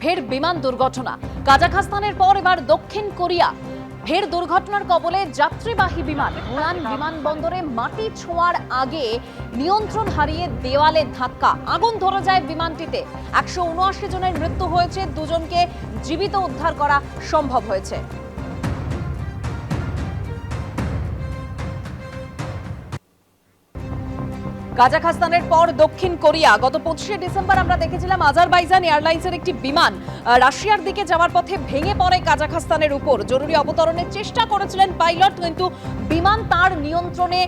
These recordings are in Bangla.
ফের বিমান দুর্ঘটনা। কাজাখস্তানের পর এবার দক্ষিণ কোরিয়া। ফের দুর্ঘটনার কবলে যাত্রীবাহী বিমান, উড়ান বিমানবন্দরে মাটি ছোঁয়ার আগে নিয়ন্ত্রণ হারিয়ে দেওয়ালে ধাক্কা। আগুন ধরে যায় বিমানটিতে। একশো উনআশি জনের মৃত্যু হয়েছে, দুজনকে জীবিত উদ্ধার করা সম্ভব হয়েছে। কাজাখস্তানের পর দক্ষিণ কোরিয়া। গত পঁচিশে ডিসেম্বর আমরা দেখেছিলাম আজারবাইজান এয়ারলাইন্সের একটি বিমান রাশিয়ার দিকে যাওয়ার পথে ভেঙে পড়ে কাজাখস্তানের উপর। জরুরি অবতরণের চেষ্টা করেছিলেন পাইলট, কিন্তু বিমান তার নিয়ন্ত্রণে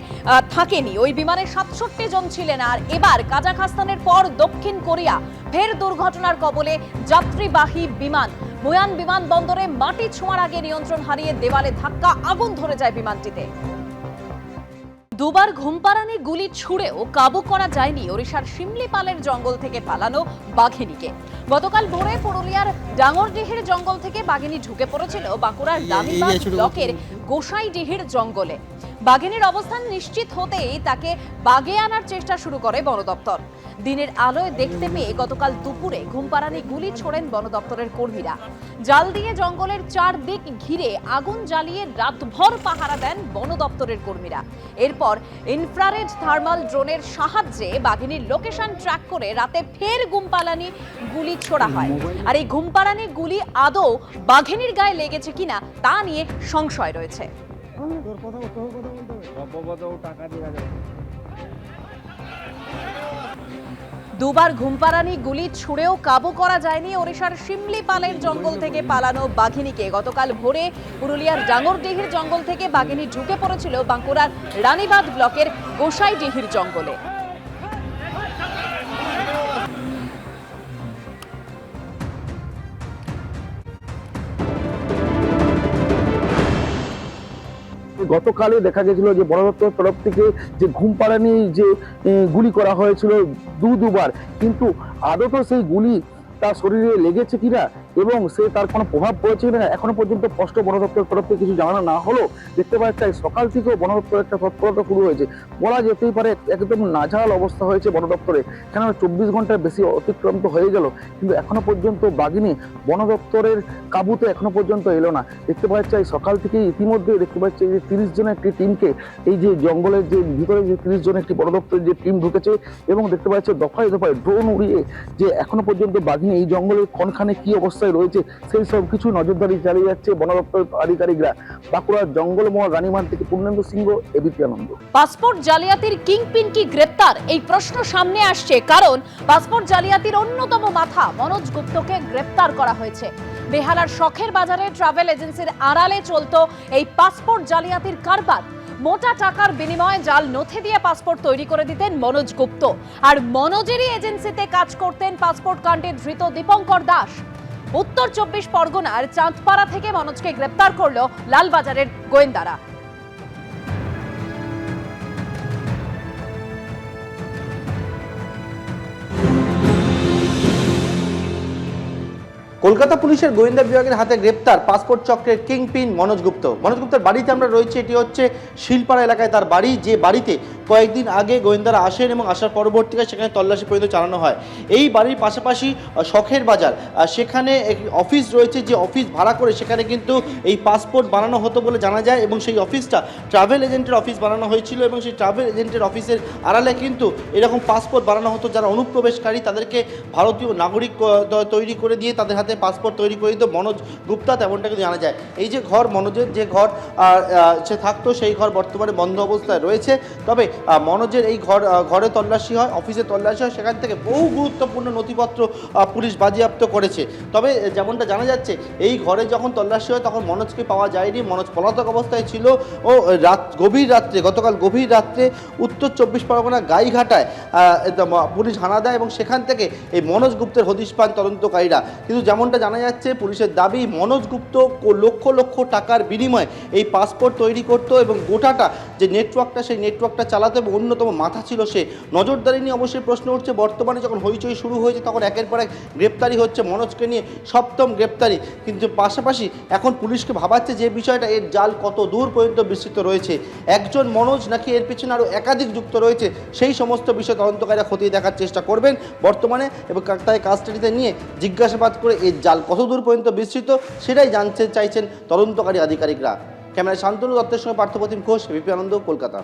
থাকেনি। ওই বিমানে সাতষট্টি জন ছিলেন। আর এবার কাজাখস্তানের পর দক্ষিণ কোরিয়া ফের দুর্ঘটনার কবলে যাত্রীবাহী বিমান। মোয়ান বিমানবন্দরে মাটি ছোঁয়ার আগে নিয়ন্ত্রণ হারিয়ে দেওয়ালে ধাক্কা, আগুন ধরে যায় বিমানটিতে। দুবার ঘুমপাড়ানি গুলি ছুঁড়েও কাবু করা যায়নি ওড়িশার শিমলিপালের জঙ্গল থেকে পালানো বাঘিনীকে। গতকাল ভোরে পুরুলিয়ার ডাঙরডিহির জঙ্গল থেকে বাঘিনী ঢুকে পড়েছিল বাঁকুড়ার দামিবাগ ব্লকের গোসাইডিহির জঙ্গলে। বাঘিনীর অবস্থান নিশ্চিত হতেই তাকে বাগে আনার চেষ্টা শুরু করে বন দপ্তর দিনের আলোয় দেখতে পেয়ে গতকাল দুপুরে ঘুমপাড়ানি গুলি ছোড়েন বন দপ্তরের কর্মীরা। জাল দিয়ে জঙ্গলের চারদিক ঘিরে আগুন জ্বালিয়ে রাতভর পাহারা দেন বন দপ্তরের কর্মীরা। এরপর ইনফ্রারেড থার্মাল ড্রোনের সাহায্যে বাঘিনীর লোকেশন ট্র্যাক করে রাতে ফের গুমপালানি গুলি ছোড়া হয়। আর এই ঘুমপাড়ানি গুলি আদৌ বাঘিনীর গায়ে লেগেছে কিনা তা নিয়ে সংশয় রয়েছে। টাকা দুবার ঘুমপাড়ানি, গুলি ছুঁড়েও কাবু করা যায়নি ওড়িশার শিমলিপালের জঙ্গল থেকে পালানো বাঘিনীকে। গতকাল ভোরে পুরুলিয়ার ডাঙরডিহির জঙ্গল থেকে বাঘিনী ঢুকে পড়েছিল বাঁকুড়ার রানীবাঁধ ব্লকের গোসাইডিহির জঙ্গলে। গতকালে দেখা গেছিল যে বন দপ্তরের তরফ থেকে যে ঘুম পাড়ানি যে গুলি করা হয়েছিল দু দুবার কিন্তু আদত সেই গুলি তার শরীরে লেগেছে কিনা? এবং সে তার কোনো প্রভাব পড়েছে কিনা এখনও পর্যন্ত স্পষ্ট বন দপ্তরের তরফ থেকে কিছু জানানো না হলেও দেখতে পাওয়া যাচ্ছে সকাল থেকেও বন দপ্তরের একটা তৎপরতা শুরু হয়েছে। বলা যেতেই পারে একদম নাজাল অবস্থা হয়েছে বন দপ্তরে। কেননা চব্বিশ ঘণ্টার বেশি অতিক্রান্ত হয়ে গেল, কিন্তু এখনও পর্যন্ত বাঘিনী বন দপ্তরের কাবুতে এখনও পর্যন্ত এলো না। দেখতে পাওয়া যাচ্ছে সকাল থেকে ইতিমধ্যে দেখতে পাচ্ছি যে তিরিশ জনের একটি টিমকে এই যে জঙ্গলের যে ভিতরে যে তিরিশ জনের একটি বন দপ্তরের যে টিম ঢুকেছে এবং দেখতে পাচ্ছি দফায় দফায় ড্রোন উড়িয়ে যে এখনও পর্যন্ত বাঘিনী এই জঙ্গলের কোনখানে কি অবস্থায় রয়েছে, সেই সব কিছু নজরদারি চালিয়ে যাচ্ছে বন দপ্তরের আধিকারিকরা। বাঁকুড়ার জঙ্গলমহল রানীমান থেকে পূর্ণেন্দু সিংহ এবিপি আনন্দ। পাসপোর্ট জালিয়াতির কিংপিন কি গ্রেপ্তার, এই প্রশ্ন সামনে আসছে, কারণ পাসপোর্ট জালিয়াতির অন্যতম মাথা মনোজ গুপ্তকে গ্রেপ্তার করা হয়েছে। বেহালার শখের বাজারে ট্রাভেল এজেন্সির আড়ালে চলতো এই পাসপোর্ট জালিয়াতির কারবার। মোটা টাকার বিনিময়ে জাল নথি দিয়ে পাসপোর্ট তৈরি করে দিতেন মনোজ গুপ্ত। আর মনোজেরই এজেন্সিতে কাজ করতেন পাসপোর্ট কাণ্ডে ধৃত দীপঙ্কর দাস। উত্তর চব্বিশ পরগনার চাঁদপাড়া থেকে মনোজকে গ্রেপ্তার করল লালবাজারের গোয়েন্দারা। কলকাতা পুলিশের গোয়েন্দা বিভাগের হাতে গ্রেপ্তার পাসপোর্ট চক্রের কিংপিন মনোজ গুপ্ত। মনোজ গুপ্তের বাড়িতে আমরা রয়েছে, এটি হচ্ছে শিলপাড়া এলাকায় তার বাড়ি। যে বাড়িতে কয়েকদিন আগে গোয়েন্দারা আসেন এবং আসার পরবর্তীকালে সেখানে তল্লাশি পর্যন্ত চালানো হয়। এই বাড়ির পাশাপাশি শখের বাজার সেখানে অফিস রয়েছে যে অফিস ভাড়া করে সেখানে কিন্তু এই পাসপোর্ট বানানো হতো বলে জানা যায় এবং সেই অফিসটা ট্রাভেল এজেন্টের অফিস বানানো হয়েছিল এবং সেই ট্রাভেল এজেন্টের অফিসের আড়ালে কিন্তু এরকম পাসপোর্ট বানানো হতো যারা অনুপ্রবেশকারী, তাদেরকে ভারতীয় নাগরিক তৈরি করে দিয়ে তাদের হাতে পাসপোর্ট তৈরি করে দিত। মনোজ গুপ্তা তেমনটা জানা যায়। এই যে ঘর, মনোজের যে ঘর সে থাকতো, সেই ঘর বর্তমানে বন্ধ অবস্থায় রয়েছে। তবে মনোজের এই ঘর ঘরে তল্লাশি হয় অফিসে তল্লাশি হয়, সেখান থেকে বহু গুরুত্বপূর্ণ নথিপত্র পুলিশ বাজেয়াপ্ত করেছে। তবে যেমনটা জানা যাচ্ছে, এই ঘরে যখন তল্লাশি হয়, তখন মনোজকে পাওয়া যায়নি। মনোজ পলাতক অবস্থায় ছিল। ও রাত, গভীর রাত্রে, গতকাল গভীর রাত্রে উত্তর চব্বিশ পরগনা গাইঘাটায় পুলিশ হানা দেয় এবং সেখান থেকে এই মনোজ গুপ্তের হদিশ পান তদন্তকারীরা। কিন্তু যেমনটা জানা যাচ্ছে, পুলিশের দাবি, মনোজ গুপ্ত লক্ষ লক্ষ টাকার বিনিময়ে এই পাসপোর্ট তৈরি করত এবং গোটাটা যে নেটওয়ার্কটা সেই নেটওয়ার্কটা চালাতে অন্যতম মাথা ছিল সে। নজরদারি নিয়ে অবশ্যই প্রশ্ন উঠছে। বর্তমানে যখন হইচই শুরু হয়েছে, তখন একের পর এক গ্রেপ্তারি হচ্ছে। মনোজকে নিয়ে সপ্তম গ্রেপ্তারি। কিন্তু পাশাপাশি এখন পুলিশকে ভাবাচ্ছে যে বিষয়টা এর জাল কত দূর পর্যন্ত বিস্তৃত রয়েছে। একজন মনোজ নাকি এর পিছনে আরও একাধিক যুক্ত রয়েছে, সেই সমস্ত বিষয় তদন্তকারীরা খতিয়ে দেখার চেষ্টা করবেন বর্তমানে এবং তাই কাস্টাডিতে নিয়ে জিজ্ঞাসাবাদ করে এর জাল কত দূর পর্যন্ত বিস্তৃত, সেটাই জানতে চাইছেন তদন্তকারী আধিকারিকরা। ক্যামেরায় শান্তনু দত্তের সঙ্গে পার্থপ্রতিম ঘোষ বিপি আনন্দ কলকাতা।